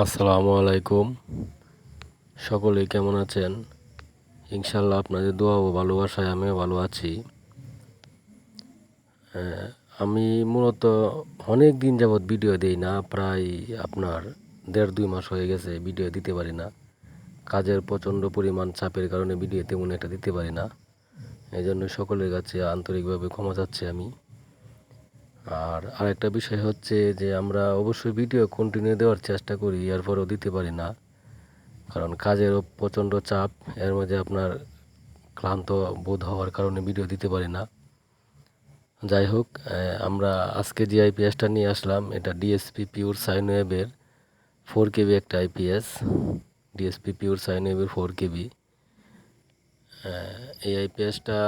আসসালামু আলাইকুম। সকলে কেমন আছেন? ইনশাল্লাহ আপনাদের দোয়া ও ভালোবাসায় আমিও ভালো আছি। আমি মূলত অনেক দিন যাবৎ ভিডিও দেই না, প্রায় আপনার দেড় দুই মাস হয়ে গেছে ভিডিও দিতে পারি না। কাজের প্রচণ্ড পরিমাণ চাপের কারণে ভিডিও তেমন একটা দিতে পারি না। এই জন্য সকলের কাছে আন্তরিকভাবে ক্ষমা চাচ্ছি আমি। আর আরেকটা বিষয় হচ্ছে যে আমরা অবশ্যই ভিডিও কন্টিনিউ দেওয়ার চেষ্টা করি, এরপরেও দিতে পারি না। কারণ কাজেরও প্রচণ্ড চাপ, এর মধ্যে আপনার ক্লান্ত বোধ হওয়ার কারণে ভিডিও দিতে পারি না। যাই হোক আমরা আজকে যে আইপিএসটা নিয়ে আসলাম, এটা ডিএসপি পিওর সাইন ওয়েবের ফোর কেবি একটা আইপিএস ডিএসপি পিওর সাইন ওয়েবের ফোর কেবি এই আইপিএসটা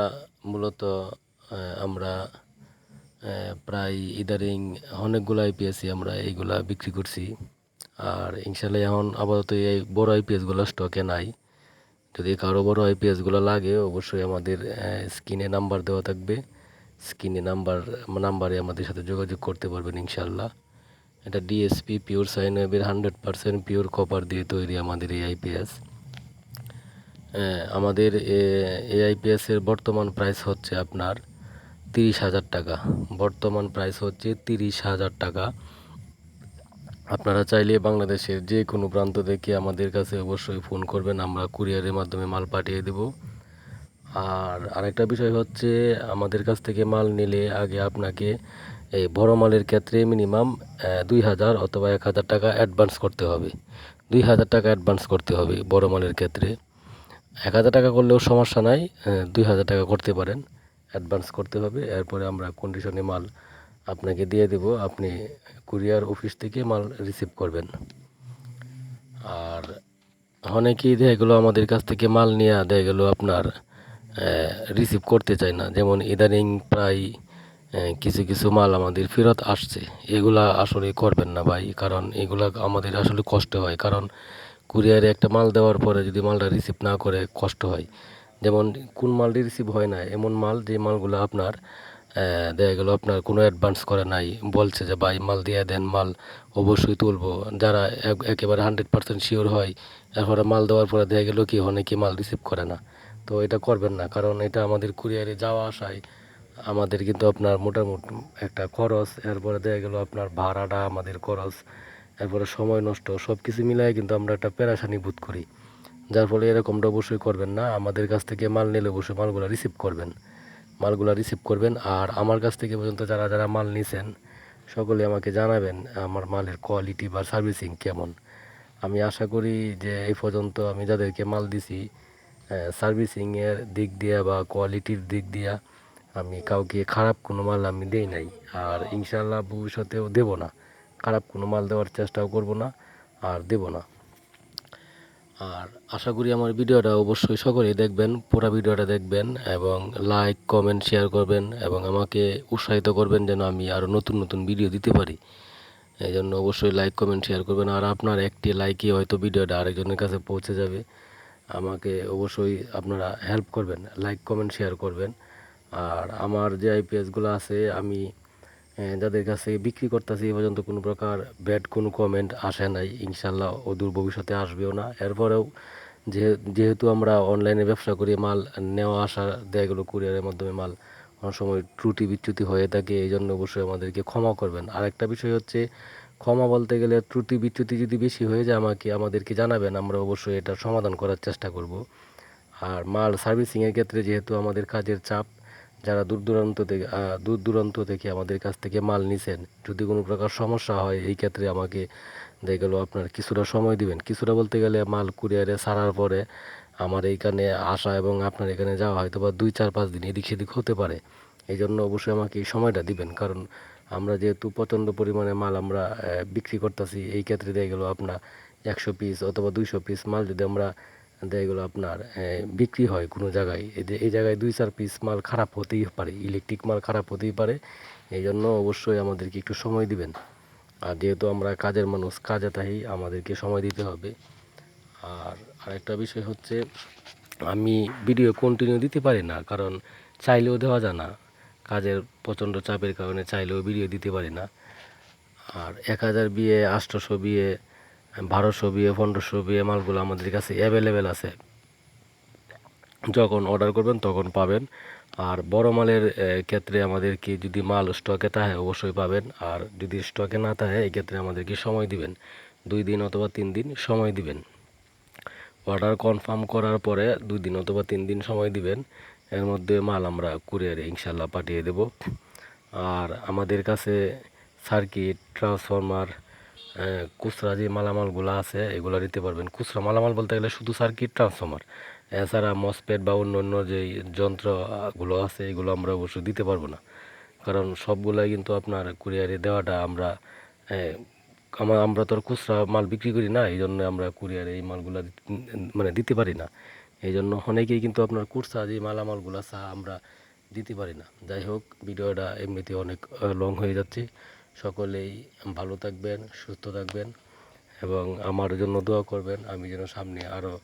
মূলত আমরা প্রায় ইদারিং অনেকগুলো আইপিএসই আমরা এইগুলা বিক্রি করছি। আর ইনশাল্লাহ এখন আপাতত এই বড় আইপিএসগুলো স্টকে নাই। যদি কারও বড় আইপিএসগুলো লাগে, অবশ্যই আমাদের স্ক্রিনে নাম্বার দেওয়া থাকবে। স্ক্রিনে নাম্বার, নাম্বারে আমাদের সাথে যোগাযোগ করতে পারবেন ইনশাল্লাহ। এটা ডিএসপি পিওর সাইন ওয়েবের হান্ড্রেড পারসেন্ট পিওর কপার দিয়ে তৈরি আমাদের এই আইপিএস আমাদের এই আইপিএসের বর্তমান প্রাইস হচ্ছে আপনার তিরিশ হাজার টাকা। বর্তমান প্রাইস হচ্ছে তিরিশ হাজার টাকা। আপনারা চাইলে বাংলাদেশের যে কোনো প্রান্ত থেকে আমাদের কাছে অবশ্যই ফোন করবেন, আমরা কুরিয়ারের মাধ্যমে মাল পাঠিয়ে দেব। আর আরেকটা বিষয় হচ্ছে, আমাদের কাছ থেকে মাল নিলে আগে আপনাকে এই বড় মালের ক্ষেত্রে মিনিমাম দুই হাজার অথবা এক হাজার টাকা অ্যাডভান্স করতে হবে। দুই হাজার টাকা অ্যাডভান্স করতে হবে বড় মালের ক্ষেত্রে। এক হাজার টাকা করলেও সমস্যা নাই দুই হাজার টাকা করতে পারেন। অ্যাডভান্স করতে হবে। এরপরে আমরা কন্ডিশনে মাল আপনাকে দিয়ে দেব। আপনি কুরিয়ার অফিস থেকে মাল রিসিভ করবেন। আর অনেকেই দেখা গেলো, আমাদের কাছ থেকে মাল নিয়ে দেখা গেলো আপনার রিসিভ করতে চায় না। যেমন ইদানিং প্রায় কিছু কিছু মাল আমাদের ফেরত আসছে। এগুলা আসলে করবেন না ভাই, কারণ এগুলা আমাদের আসলে কষ্ট হয়। কারণ কুরিয়ারে একটা মাল দেওয়ার পরে যদি মালটা রিসিভ না করে, কষ্ট হয়। যেমন কোন মালটি রিসিভ হয় না এমন মাল যে মালগুলো আপনার দেখা গেলো আপনার কোনো অ্যাডভান্স করে নাই, বলছে যে ভাই মাল দিয়ে দেন, মাল অবশ্যই তুলবো। যারা একেবারে হান্ড্রেড পার্সেন্ট শিওর হয়, এরপরে মাল দেওয়ার পরে দেখা গেলো কি অনেকে মাল রিসিভ করে না। তো এটা করবেন না, কারণ এটা আমাদের কুরিয়ারে যাওয়া আসায় আমাদের কিন্তু আপনার মোটামুটি একটা খরচ, এরপরে দেখা গেলো আপনার ভাড়াটা আমাদের খরচ, এরপরে সময় নষ্ট সব কিছু মিলাই কিন্তু আমরা একটা পেরাশানি বোধ করি। যার ফলে এরকমটা অবশ্যই করবেন না। আমাদের কাছ থেকে মাল নিলে অবশ্যই মালগুলো রিসিভ করবেন। মালগুলো রিসিভ করবেন আর আমার কাছ থেকে পর্যন্ত যারা যারা মাল নিছেন, সকলে আমাকে জানাবেন আমার মালের কোয়ালিটি বা সার্ভিসিং কেমন। আমি আশা করি যে এই পর্যন্ত আমি যাদেরকে মাল দিছি সার্ভিসিংয়ের দিক দিয়া বা কোয়ালিটির দিক দিয়া আমি কাউকে খারাপ কোনো মাল আমি দেই নাই। আর ইনশাল্লাহ ভবিষ্যতেও দেব না। খারাপ কোনো মাল দেওয়ার চেষ্টাও করব না আর দেব না। আর আশা করি আমার ভিডিওটা অবশ্যই সকলেই দেখবেন, পুরো ভিডিওটা দেখবেন এবং লাইক কমেন্ট শেয়ার করবেন এবং আমাকে উৎসাহিত করবেন যেন আমি আরও নতুন নতুন ভিডিও দিতে পারি। এই জন্য অবশ্যই লাইক কমেন্ট শেয়ার করবেন। আর আপনার একটি লাইকই হয়তো ভিডিওটা আরেকজনের কাছে পৌঁছে যাবে। আমাকে অবশ্যই আপনারা হেল্প করবেন লাইক কমেন্ট শেয়ার করবেন। আর আমার যে আইপিএসগুলো আছে, আমি যাদের কাছে বিক্রি করতেছি, এ পর্যন্ত কোনো প্রকার ব্যাড কোনো কমেন্ট আসে নাই। ইনশাল্লাহ অদূর ভবিষ্যতে আসবেও না। এরপরেও যেহেতু আমরা অনলাইনে ব্যবসা করি, মাল নেওয়া আসা দেয়া গেলো কুরিয়ারের মাধ্যমে, মাল অনেক সময় ত্রুটি বিচ্যুতি হয়ে থাকে এই জন্য অবশ্যই আমাদেরকে ক্ষমা করবেন। আরেকটা বিষয় হচ্ছে, ক্ষমা বলতে গেলে ত্রুটি বিচ্যুতি যদি বেশি হয়ে যায়, আমাকে, আমাদেরকে জানাবেন, আমরা অবশ্যই এটা সমাধান করার চেষ্টা করব। আর মাল সার্ভিসিংয়ের ক্ষেত্রে যেহেতু আমাদের কাজের চাপ যারা দূর দূরান্ত থেকে দূর দূরান্ত থেকে আমাদের কাছ থেকে মাল নিছেন, যদি কোনো প্রকার সমস্যা হয়, এই ক্ষেত্রে আমাকে দেখা গেলো আপনার কিছুটা সময় দিবেন। কিছুটা বলতে গেলে মাল কুরিয়ারে ছাড়ার পরে আমার এইখানে আসা এবং আপনার এখানে যাওয়া হয়তো বা দুই, চার, পাঁচ দিন এদিক সেদিক হতে পারে। এই জন্য অবশ্যই আমাকে এই সময়টা দিবেন। কারণ আমরা যেহেতু প্রচণ্ড পরিমাণে মাল আমরা বিক্রি করতেছি, এই ক্ষেত্রে দেখা গেলো আপনার একশো পিস অথবা দুইশো পিস মাল যদি আমরা দেখা গেলো আপনার বিক্রি হয় কোনো জায়গায়। এই জায়গায় দুই চার পিস মাল খারাপ হতেই পারে ইলেকট্রিক মাল খারাপ হতেই পারে। এই জন্য অবশ্যই আমাদেরকে একটু সময় দিবেন। আর যেহেতু আমরা কাজের মানুষ, কাজে তাই আমাদেরকে সময় দিতে হবে। আর আরেকটা বিষয় হচ্ছে, আমি ভিডিও কন্টিনিউ দিতে পারি না, কারণ চাইলেও দেওয়া যায় না। কাজের প্রচণ্ড চাপের কারণে চাইলেও ভিডিও দিতে পারি না। আর এক হাজার বিয়ে আষ্টশো বিয়ে বারোশো বিয়ে, পনেরোশো বিয়ে মালগুলো আমাদের কাছে অ্যাভেলেবেল আছে। যখন অর্ডার করবেন, তখন পাবেন। আর বড় মালের ক্ষেত্রে আমাদেরকে যদি মাল স্টকে থাকে, অবশ্যই পাবেন। আর যদি স্টকে না থাকে, এই ক্ষেত্রে আমাদেরকে সময় দিবেন? দুই দিন অথবা তিন দিন সময় দিবেন। অর্ডার কনফার্ম করার পরে দুই দিন অথবা তিন দিন সময় দিবেন। এর মধ্যে মাল আমরা কুরিয়ারে ইনশাল্লাহ পাঠিয়ে দেব। আর আমাদের কাছে সার্কিট ট্রান্সফরমার খুচরা যে মালামালগুলো আছে এগুলো নিতে পারবেন। খুচরা মালামাল বলতে গেলে শুধু সার্কিট ট্রান্সফর্মার এছাড়া মসপেট বা অন্য অন্য যে যন্ত্রগুলো আছে এগুলো আমরা অবশ্যই দিতে পারব না। কারণ সবগুলাই কিন্তু আপনার কুরিয়ারে দেওয়াটা আমরা আহ, আমা- আমরা তো আর খুচরা মাল বিক্রি করি না এই জন্য আমরা কুরিয়ারে এই মালগুলো মানে দিতে পারি না। এই জন্য অনেকেই কিন্তু আপনার খুচরা যে মালামালগুলো চা আমরা দিতে পারি না। যাই হোক ভিডিওটা এমনিতে অনেক লং হয়ে যাচ্ছে। সকলেই ভালো থাকবেন সুস্থ থাকবেন এবং আমার জন্য দোয়া করবেন। আমি যেন সামনে আরও